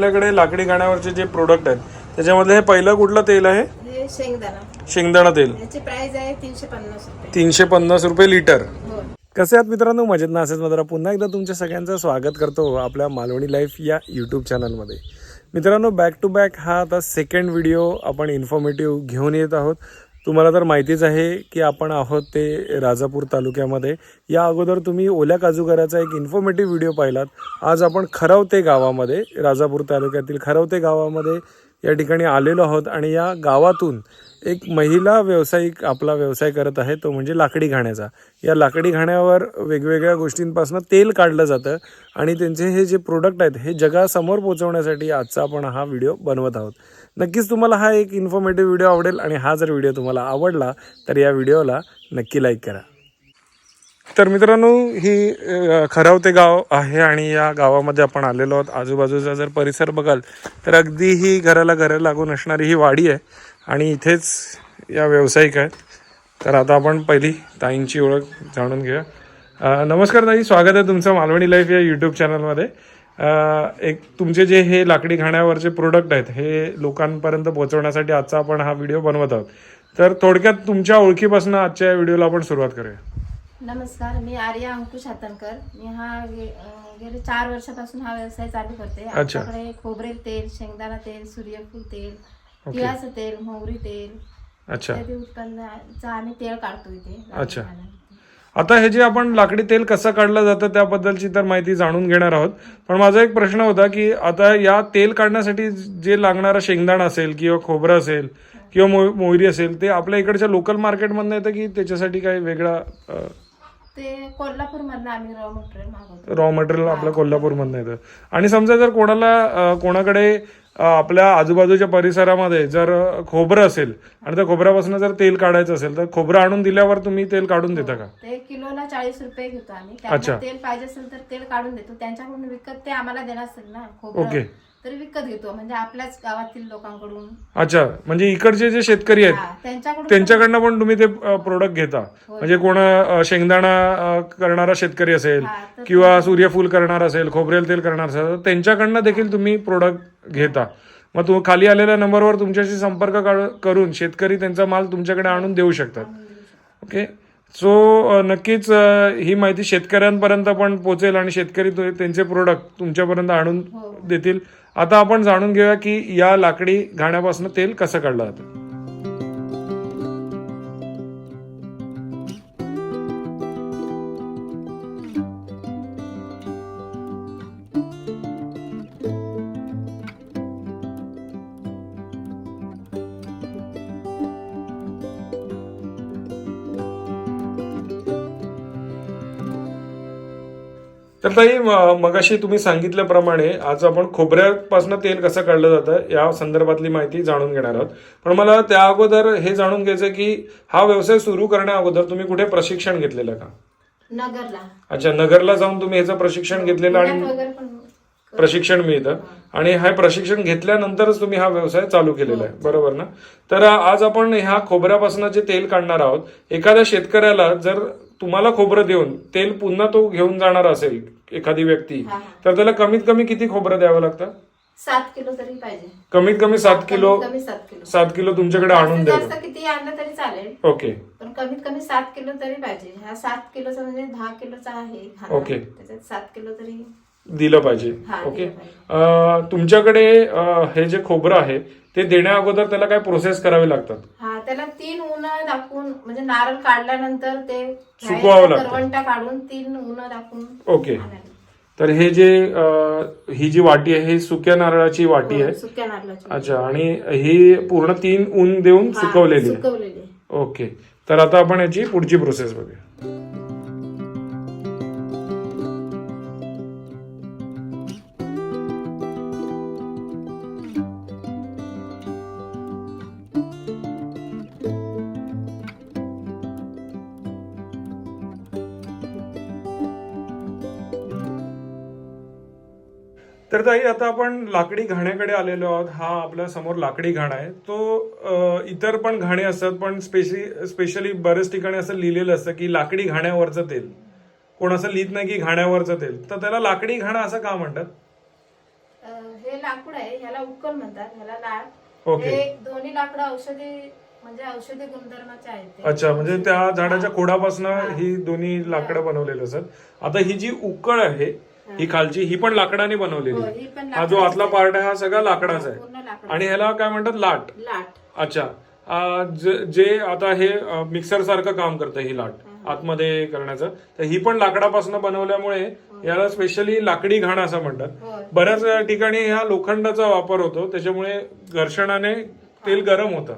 आपल्याकडे लाकडी गाण्यावरचे जे प्रोडक्ट आहेत त्याच्यामधलं हे पहिलं कुठलं तेल आहे? हे शेंगदाणा. शेंगदाणा तेल. पन्नास रुपये तीनशे पन्नास रुपये. लिटर हो. कसे आहात मित्रांनो? मजेत ना? असेच मात्र पुन्हा एकदा तुमच्या सगळ्यांचं स्वागत करतो आपल्या मालवणी लाईफ या यूट्यूब चॅनलमध्ये मित्रांनो बॅक टू बॅक हा आता सेकंड व्हिडिओ आपण इन्फॉर्मेटिव्ह घेऊन येत आहोत. तुम्हाला तर माहितीच आहे की आपण आहोत ते राजापूर तालुक्यामध्ये. या अगोदर तुम्ही ओल्या काजूगराचा एक इन्फॉर्मेटिव्ह व्हिडिओ पाहिलात. आज आपण खरवते गावामध्ये राजापूर तालुक्यातील खरवते गावामध्ये या ठिकाणी आलेलो आहोत आणि या गावातून एक महिला व्यावसायिक आपला व्यवसाय करत आहे तो म्हणजे लाकडी घाण्याचा. या लाकडी घाण्यावर वेगवेगळ्या गोष्टींपासून तेल काढलं जातं आणि त्यांचे हे जे प्रोडक्ट आहेत हे जगासमोर पोचवण्यासाठी आजचा आपण हा व्हिडिओ बनवत आहोत. नक्कीच तुम्हाला हा एक इन्फॉर्मेटिव्ह व्हिडिओ आवडेल आणि हा जर व्हिडिओ तुम्हाला आवडला तर या व्हिडिओला नक्की लाईक करा. तर मित्रांनो ही खरावते गाव आहे आणि या गावामध्ये आपण आलेलो आहोत. आजूबाजूचा जर परिसर बघाल तर अगदी ही घराला घरं लागून असणारी ही वाडी आहे आणि इथेच या व्यावसायिक आहेत. तर आता आपण पहिली ताईंची ओळख जाणून घेऊया. नमस्कार ताई स्वागत आहे तुमचं मालवणी लाईफ या यूट्यूब चॅनलमध्ये एक तुमचे जे हे लाकडी घाण्यावरचे प्रोडक्ट आहेत हे लोकांपर्यंत पोहोचवण्यासाठी आजचा आपण हा व्हिडिओ बनवत आहोत. तर थोडक्यात तुमच्या ओळखीपासून आजच्या या व्हिडिओला आपण सुरुवात करूया. नमस्कार मी आर्या अंकुश हातनकर. मी हा गे- अं, गेले चार वर्षापासून हा व्यवसाय चालू करते. आमच्याकडे खोबरेल तेल शेंगदाणा तेल सूर्यफूल तेल तिळाचं तेल मोहरी तेल अच्छा. इत्यादी उत्पन्नाचं आम्ही तेल काढतो इथे. अच्छा. आता हे जे आपण लाकडी तेल कसं काढलं जातं त्याबद्दलची तर माहिती जाणून घेणार आहोत. पण माझा एक प्रश्न होता की आता या तेल काढण्यासाठी जे लागणारा शेंगदाणा असेल किंवा खोबरं असेल किंवा मो- मोहरी असेल ते आपल्या इकडच्या लोकल मार्केटमधनं येतं की त्याच्यासाठी काही वेगळा ते कोल्हापूर मधनं आम्ही रॉ मटेरियल मागवतो. रॉ मटेरियल आपल्या कोल्हापूरमधनं येतं. आणि समजा जर कोणाला कोणाकडे आपल्या आजूबाजूच्या परिसरामध्ये जर खोबरं असेल आणि त्या खोबऱ्यापासून जर तेल काढायचं असेल तर खोबरं आणून दिल्यावर तुम्ही तेल काढून देता का ते किलोला चाळीस रुपये घेतो आम्ही अच्छा. तेल पाहिजे असेल तर तेल काढून देतो त्यांच्याकडून विकत ते आम्हाला देणार असेल ना ओके. तर विकत घेतो. म्हणजे आपल्याच गावातील लोकांकडून. अच्छा म्हणजे इकडचे जे शेतकरी आहेत हा, त्यांच्याकडून त्यांच्याकडनं पण तुम्ही ते प्रोडक्ट घेता. म्हणजे कोण अ, शेंगदाणा अ, करणारा शेतकरी असेल हा, तर किंवा सूर्यफूल करणार असेल खोबरेल तेल करणार असेल तर त्यांच्याकडनं देखील तुम्ही प्रोडक्ट घेता. मग तू खाली आलेल्या नंबरवर तुमच्याशी संपर्क काढ- करून शेतकरी त्यांचा माल तुमच्याकडे आणून देऊ शकतात. ओके सो नक्कीच अ, ही माहिती शेतकऱ्यांपर्यंत पण पोहोचेल आणि शेतकरी तो- त्यांचे प्रोडक्ट तुमच्यापर्यंत आणून हो. देतील. आता आपण जाणून घेऊया की या लाकडी घाण्यापासून तेल कसं काढलं जातं. तर ताई मगाशी तुम्ही सांगितल्याप्रमाणे आज आपण खोबऱ्यापासून तेल कसं काढलं जातं या संदर्भातली माहिती जाणून घेणार आहोत. पण मला त्या अगोदर हे जाणून घ्यायचं की हा व्यवसाय सुरू करण्या अगोदर तुम्ही कुठे प्रशिक्षण घेतलेलं का? नगरला. अच्छा नगरला जाऊन तुम्ही ह्याचं प्रशिक्षण घेतलेलं आणि प्रशिक्षण मिळतं. आणि हे प्रशिक्षण घेतल्यानंतरच तुम्ही हा व्यवसाय चालू केलेला आहे. बरोबर ना? तर आज आपण ह्या खोबऱ्यापासून जे तेल काढणार आहोत एखाद्या शेतकऱ्याला जर तुम्हाला खोबरं देऊन तेल पुन्हा तो घेऊन जाणार असेल एखादी व्यक्ती हा, हा. तर त्याला कमीत कमी किती खोबरं द्यावं लागतं? सात किलो तरी पाहिजे. कमीत कमी सात किलो कमी सात किलो. सात किलो तुमच्याकडे आणून द्यावं जास्त किती आणलं तरी चालेल. ओके. पण कमीत कमी सात किलो तरी पाहिजे. हा सात किलोचा म्हणजे दहा किलोचा आहे. ओके. त्याच्यात सात किलो तरी दिलं पाहिजे. हा, ओके. दिलं पाहिजे. अं, तुमच्याकडे अं, हे जे खोबरं आहे ते देण्या अगोदर त्याला काय प्रोसेस करावे लागतात? हा त्याला तीन उन्ह दाखवून म्हणजे नारळ काढल्यानंतर ते सुकवावं लागतं. करवंटा काढून तीन उन्ह दाखवून ओके. आणायला. तर हे जे अं, ही जी वाटी आहे ही सुक्या नारळाची वाटी आहे? सुक्या नारळाची अच्छा आणि ही पूर्ण तीन ऊन देऊन हा, सुकवलेली आहे? सुकवलेली ओके. तर आता आपण याची पुढची प्रोसेस बघूया. तर ताई आता आपण लाकडी घाण्याकडे आलेलो आहोत. हा आपल्यासमोर लाकडी घाण आहे. तो इतर पण घाणे असतात पण स्पेशली स्पेशली बरेच ठिकाणी असं लिहिलेलं असतं की लाकडी घाण्यावरचं तेल. कोण असं लिहित नाही की घाण्यावरचं तेल. तर त्याला लाकडी घाणा असं का म्हणतात? हे लाकूड आहे ह्याला उक्कल म्हणतात ह्याला लाट ओके. दोन्ही लाकडं औषधी म्हणजे औषधी गुणधर्माचे आहेत. अच्छा म्हणजे त्या झाडाच्या खोडापासून ही. दोन्ही लाकडं बनवलेली असतात. आता ही जी उकळ आहे ही. खालची ही पण लाकडाने बनवलेली. हो, आहे ही हा जो आतला पार्ट आहे हा सगळा लाकडाचा आहे. लाकड आणि ह्याला काय म्हणतात? लाट. लाट. अच्छा. ज- आता हे मिक्सर सारखं काम करतं ही लाट आतमध्ये करण्याचं. तर ही पण लाकडापासून बनवल्यामुळे याला स्पेशली लाकडी घाण असं म्हणतात. बऱ्याच ठिकाणी ह्या लोखंडाचा वापर होतो त्याच्यामुळे घर्षणाने तेल गरम होतं.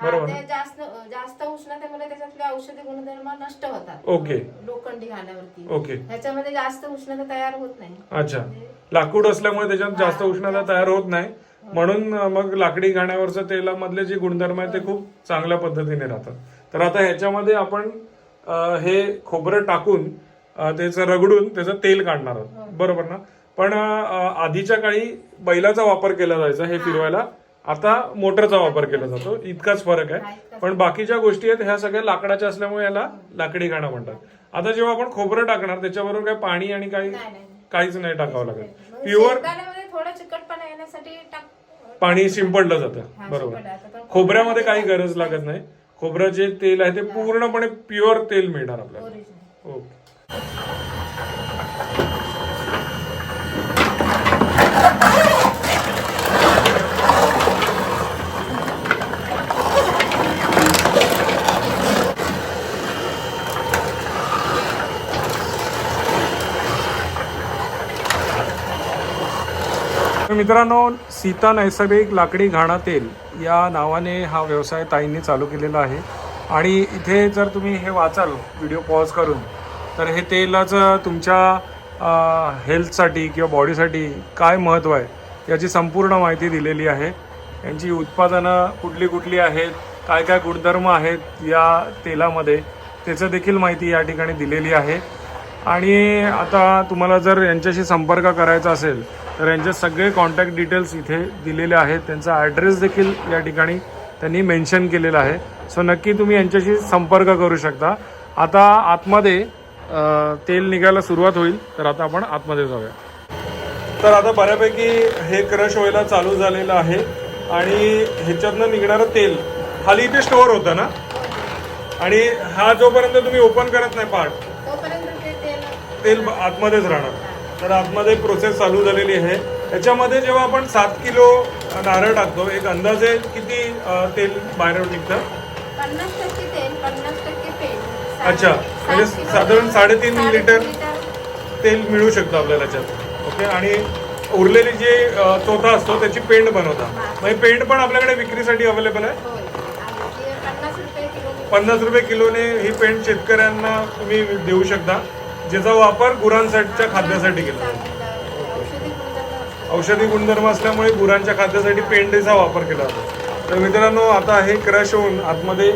हा, बरोबर जास्त जास्त उष्णतेमुळे त्याच्यातले औषधी गुणधर्म नष्ट होतात. ओके. लोखंडी घाण्यावरती ओके. ह्याच्यामध्ये जास्त उष्णता तयार होत नाही. अच्छा. लाकूड असल्यामुळे त्याच्यात जास्त उष्णता तयार होत नाही. म्हणून अं, मग लाकडी घाण्यावरचं तेलामधले जे गुणधर्म आहेत ते खूप चांगल्या पद्धतीने राहतात. तर आता ह्याच्यामध्ये आपण अं, हे खोबरं टाकून अं, त्याचं रगडून त्याचं तेल काढणार आहोत. बरोबर ना? पण अं, आधीच्या काळी बैलाचा वापर केला जायचा हे. फिरवायला. आता मोटरचा वापर केला जातो. इतकाच फरक आहे. पण बाकीच्या गोष्टी आहेत ह्या सगळ्या लाकडाच्या असल्यामुळे याला लाकडी गाणं म्हणतात. आता जेव्हा आपण खोबरं टाकणार त्याच्याबरोबर काय पाणी आणि काही. काहीच नाही टाकावं लागेल मग प्युअर शेंगदाण्यामध्ये थोडा चिकटपणा येण्यासाठी टाक पाणी शिंपडलं जातं. बरोबर. खोबऱ्यामध्ये काही गरज लागत नाही. खोबरं जे तेल आहे ते पूर्णपणे प्युअर तेल मिळणार आपल्याला. ओके. मित्रांनो सीता नैसर्गिक लाकडी घाणा तेल या नावाने हा व्यवसाय ताईंनी चालू केलेला आहे. आणि इथे जर तुम्ही हे वाचाल व्हिडिओ पॉज करून तर हे तेलाचं तुमच्या हेल्थसाठी किंवा बॉडीसाठी काय महत्त्व आहे याची संपूर्ण माहिती दिलेली आहे. यांची उत्पादनं कुठली कुठली आहेत काय काय गुणधर्म आहेत या तेलामध्ये त्याचं देखील माहिती या ठिकाणी दिलेली आहे. आणि आता तुम्हाला जर यांच्याशी संपर्क करायचा असेल तर यांचे सगळे कॉन्टॅक्ट डिटेल्स इथे दिलेले आहेत. त्यांचा ॲड्रेस देखील या ठिकाणी त्यांनी मेन्शन केलेला आहे. सो नक्की तुम्ही यांच्याशी संपर्क करू शकता. आता आतमध्ये तेल निघायला सुरुवात होईल तर आता आपण आतमध्ये जाऊया. तर आता बऱ्यापैकी हे क्रश व्हायला चालू झालेलं आहे आणि ह्याच्यातनं निघणारं तेल खाली इथे स्टोअर होतं ना? आणि हा जोपर्यंत तुम्ही ओपन करत नाही पार्ट तेल आतमध्येच राहणार. तर आतमध्ये प्रोसेस चालू झालेली आहे. त्याच्यामध्ये जेव्हा आपण सात किलो नारळ टाकतो एक अंदाजे किती तेल बाहेर निघतं? अच्छा. म्हणजे साधारण साडेतीन लिटर तेल मिळू शकतं आपल्याला त्याच्यात. ओके? आणि उरलेली जी चोथा असतो त्याची पेंड बनवता. मग पेंड पण आपल्याकडे विक्रीसाठी अवेलेबल आहे? पन्नास रुपये किलोने ही पेंड शेतकऱ्यांना तुम्ही देऊ शकता. ज्याचा वापर गुरांसाठीच्या खाद्यासाठी केला जातो. औषधी गुणधर्म असल्यामुळे गुरांच्या खाद्यासाठी पेंडेचा वापर केला जातो. तर मित्रांनो आता हे क्रश होऊन आतमध्ये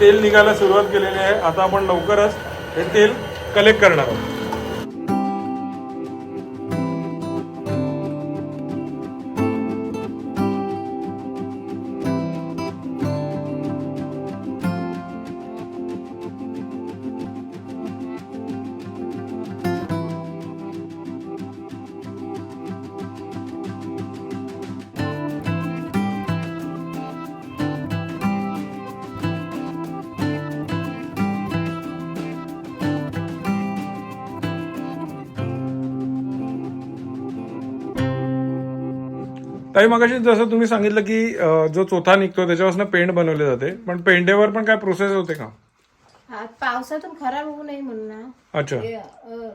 तेल निघायला सुरुवात केलेली आहे. आता आपण लवकरच हे तेल कलेक्ट करणार आहोत. ताई मगाशी जसं तुम्ही सांगितलं की अं, जो चोथा निघतो त्याच्यापासून पेंड बनवले जाते. पण पेंडेवर पण काय प्रोसेस होते का? हा पावसातून खराब होऊ नये म्हणून ना. अच्छा.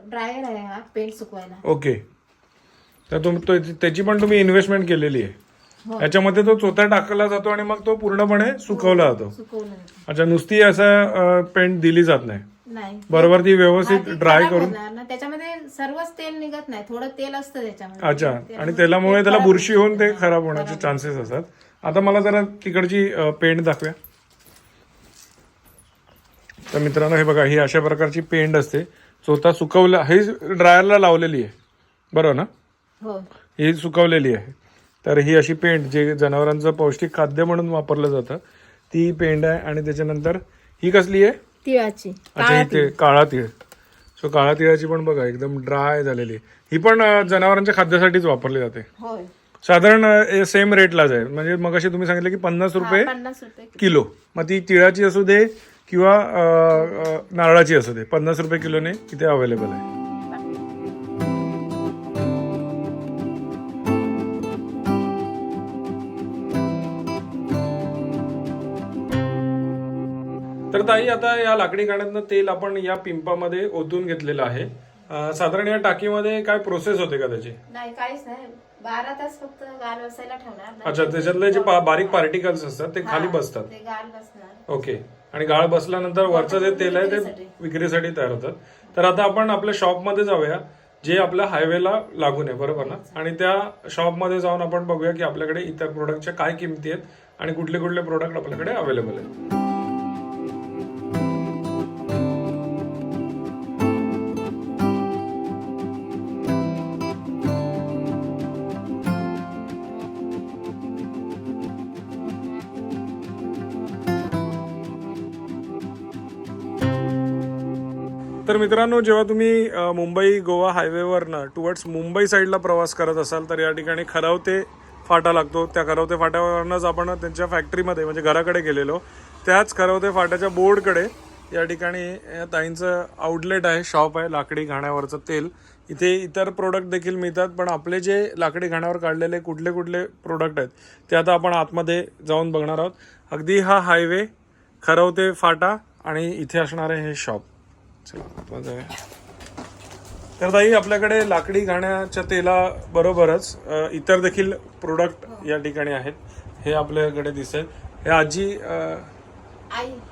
ड्रायर आहे हा पेंट सुकवायला. ओके. तर तुम तो- त्याची पण तुम्ही इन्व्हेस्टमेंट केलेली आहे. हो. याच्यामध्ये तो चोथा टाकला जातो आणि मग तो पूर्णपणे सुकवला जातो. सुकवलं जातं. अच्छा नुसती असं पेंट दिली जात नाही. नाही. बरोबर ती व्यवस्थित ती ड्राय खराब करून होणार ना. त्याच्यामध्ये सर्वच तेल निघत नाही. थोडं तेल असतं त्याच्यामध्ये. अच्छा. आणि तेलामुळे त्याला बुरशी होऊन ते. खराब होण्याचे चान्सेस असतात. आता मला जरा तिकडची पेंट दाखव्या. तर मित्रांनो हे बघा ही अशा प्रकारची पेंट असते. चोथा सुकवला हे ड्रायरला लावलेली आहे. बरोबर ना? हो. ही सुकवलेली आहे. तर ही अशी पेंट जे जनावरांचं पौष्टिक खाद्य म्हणून वापरलं जातं ती पेंट आहे. आणि त्याच्यानंतर ही कसली आहे? तिळाची. अच्छा काळा तीळ सो काळ्या तिळाची पण बघा एकदम ड्राय झालेली आहे. ही पण अं, जनावरांच्या खाद्यासाठीच वापरली जाते. होय. साधारण सेम रेटलाच आहे. म्हणजे मग अशी तुम्ही सांगितलं की पन्नास रुपये पन्नास रुपये किलो. किलो. मग ती तिळाची असू दे किंवा अं, अं, नारळाची असू दे. पन्नास रुपये किलोने इथे अवेलेबल आहे. तर ताई आता या लाकडी गाड्यांना तेल आपण या पिंपामध्ये ओतून घेतलेलं आहे. अं, साधारण या टाकीमध्ये काय प्रोसेस होते का त्याची? नाही काहीच नाही. बारा तास फक्त गाल बसायला ठेवणार. नाही. अच्छा त्याच्यातले जे पा- बारीक पार्टिकल्स असतात ते खाली हा, बसतात. ते गाल बसणार. ओके. आणि गाळ बसल्यानंतर वरचं जे तेल आहे ते विक्रीसाठी. तयार होतं तर आता आपण आपल्या शॉपमध्ये जाऊया जे आपल्या हायवेला लागून आहे बरोबर ना? आणि त्या शॉपमध्ये जाऊन आपण बघूया की आपल्याकडे इतर प्रोडक्टच्या काय किमती आहेत आणि कुठले कुठले प्रोडक्ट आपल्याकडे अवेलेबल आहेत. तर मित्रांनो जेव्हा तुम्ही मुंबई गोवा हायवेवरनं टुवर्ड्स मुंबई साईडला प्रवास करत असाल तर या ठिकाणी खरावते फाटा लागतो. त्या खरावते फाट्यावरनंच आपण त्यांच्या फॅक्टरीमध्ये म्हणजे घराकडे गेलेलो. त्याच खरावते फाट्याच्या बोर्डकडे या ठिकाणी ताईंचं आउटलेट आहे शॉप आहे लाकडी घाण्यावरचं तेल. इथे इतर प्रोडक्ट देखील मिळतात पण आपले जे लाकडी घाण्यावर काढलेले कुठले कुठले प्रोडक्ट आहेत ते आता आपण आतमध्ये जाऊन बघणार आहोत. अगदी हा हायवे खरवते फाटा आणि इथे असणारे हे शॉप चला. तर ताई आपल्याकडे लाकडी घाण्याच्या तेला बरोबरच इतर देखील प्रोडक्ट या ठिकाणी आहेत. हे आपल्याकडे दिसत हे आजी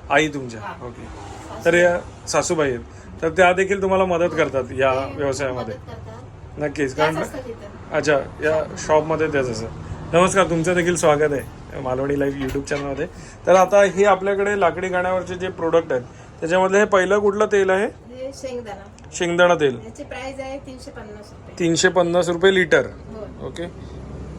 आई. तुमच्या. ओके. तर या सासूबाई आहेत. तर त्या देखील तुम्हाला मदत करतात या व्यवसायामध्ये. नक्कीच. कारण अच्छा या शॉपमध्ये त्याच असं नमस्कार तुमचं देखील स्वागत आहे. मालवणी लाईव्ह युट्यूब चॅनलमध्ये तर आता हे आपल्याकडे लाकडी गाण्यावरचे जे प्रोडक्ट आहेत त्याच्यामधलं हे पहिलं कुठलं तेल आहे? हे शेंगदाणा. शेंगदाणा तेल. याची प्राइस आहे तीनशे पन्नास रुपये. तीनशे पन्नास रुपये लिटर हो. ओके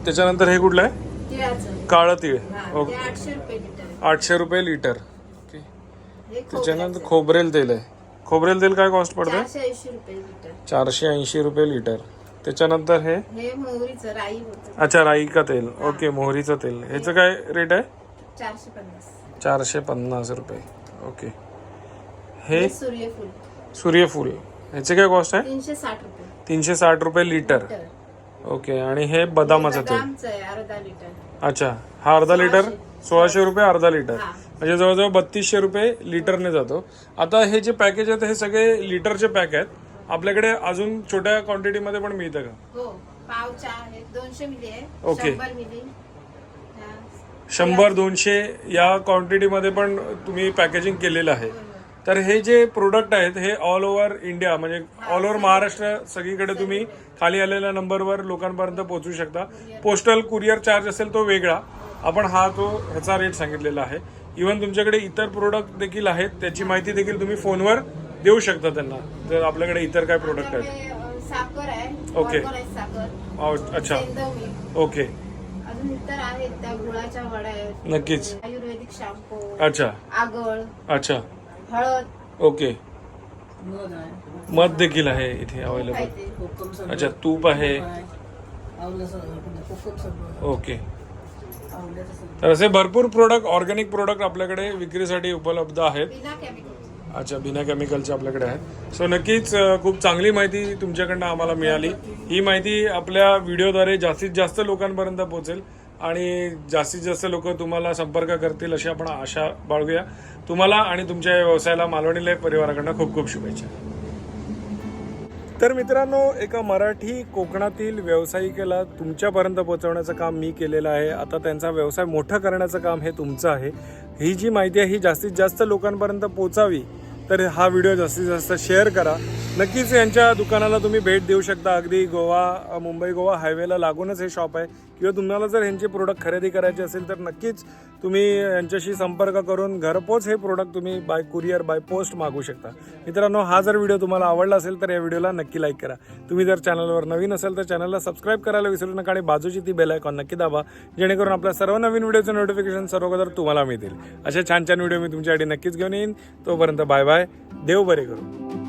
त्याच्यानंतर हे कुठलं आहे? तिळाचं. काळं तीळ. हा ओके आठशे रुपये लिटर आहे. आठशे रुपये लिटर ओके हे त्याच्यानंतर. खोबरेल तेल आहे. खोबरेल तेल काय कॉस्ट पडतं चारशे ऐंशी रुपये लिटर चारशे ऐंशी रुपये लिटर त्याच्यानंतर हे? हे मोहरीचं राई होतं. अच्छा राई का तेल. ओके मोहरीचं तेल. ह्याचं काय रेट आहे? चारशे पन्नास. चारशे पन्नास रुपये. ओके हे हे सूर्यफूल. सूर्यफूल. ह्याचे काय कॉस्ट आहे? तीनशे साठ रुपये. तीनशे साठ रुपये लिटर. ओके आणि हे बदामाचं तेल. आहे अर्धा लिटर. अच्छा हा अर्धा लिटर? सोळाशे. रुपये अर्धा लिटर. हा. म्हणजे जवळजवळ बत्तीसशे रुपये लिटरने जातो. आता हे जे पॅकेज आहेत हे सगळे लिटरचे पॅक आहेत. आपल्याकडे अजून छोट्या क्वांटिटीमध्ये पण मिळतं का? हो पावच्या आहे दोनशे मिली आहे ओके. शंभर मिली. हा. शंभर दोनशे या क्वांटिटीमध्ये पण तुम्ही पॅकेजिंग केलेलं आहे. तर हे जे प्रोडक्ट आहेत हे ऑल ओव्हर इंडिया म्हणजे ऑल ओव्हर महाराष्ट्र सगळीकडे तुम्ही खाली आलेल्या नंबरवर लोकांपर्यंत पोहोचू शकता. पोस्टल कुरिअर चार्ज असेल तो वेगळा. आपण हा तो ह्याचा रेट सांगितलेला आहे. इवन तुमच्याकडे इतर प्रोडक्ट देखील आहेत त्याची माहिती देखील तुम्ही फोनवर देऊ शकता त्यांना. जर आपल्याकडे इतर काय प्रोडक्ट आहेत? साखर आहे ओके. साखर. अच्छा. ओके अजून इतर आहेत त्या गुळाच्या वड्या आहेत. नक्कीच. आयुर्वेदिक शॅम्पू अच्छा. आगळ. अच्छा. हळद. ओके. मध. देखील आहे इथे अवेलेबल अच्छा तूप आहे. ओके. तर असे भरपूर प्रोडक्ट ऑर्गॅनिक प्रोडक्ट आपल्याकडे विक्रीसाठी उपलब्ध आहेत. बिना केमिकल अच्छा बिना केमिकलचे आपल्याकडे आहेत. सो नक्कीच अ, खूप चांगली माहिती तुमच्याकडनं आम्हाला मिळाली. ही माहिती आपल्या व्हिडिओद्वारे जास्तीत जास्त लोकांपर्यंत पोहोचेल. आणि जास्तीत जास्त लोक तुम्हाला संपर्क करतील अशी आपण आशा बाळगूया. तुम्हाला आणि तुमच्या या व्यवसायाला मालवणी परिवाराकडनं खूप खूप शुभेच्छा. तर मित्रांनो एका मराठी कोकणातील व्यावसायिकेला तुमच्यापर्यंत पोहोचवण्याचं काम मी केलेलं आहे. आता त्यांचा व्यवसाय मोठा करण्याचं काम हे तुमचं आहे. ही जी माहिती आहे ही जास्तीत जास्त लोकांपर्यंत पोचावी तर हा व्हिडिओ जास्तीत जास्त शेअर करा. नक्कीच यांच्या दुकानाला तुम्ही भेट देऊ शकता. अगदी गोवा मुंबई गोवा हायवेला लागूनच हे शॉप आहे. किंवा तुम्हाला जर ह्यांचे प्रोडक्ट खरेदी करायचे असेल तर नक्कीच तुम्ही यांच्याशी संपर्क करून घरपोच हे प्रोडक्ट तुम्ही बाय कुरिअर बाय पोस्ट मागू शकता. मित्रांनो हा जर व्हिडिओ तुम्हाला आवडला असेल तर या व्हिडिओला नक्की लाईक करा. तुम्ही जर चॅनलवर नवीन असेल तर चॅनलला सबस्क्राईब करायला विसरू नका आणि बाजूची ती बेल आयकॉन नक्की दाबा जेणेकरून आपल्या सर्व नवीन व्हिडिओचे नोटिफिकेशन सर्वगोदर तुम्हाला मिळतील. असे छान छान व्हिडिओ मी तुमच्यासाठी नक्कीच घेऊन येईन. तोपर्यंत बाय बाय शिवाय देव बरे करू.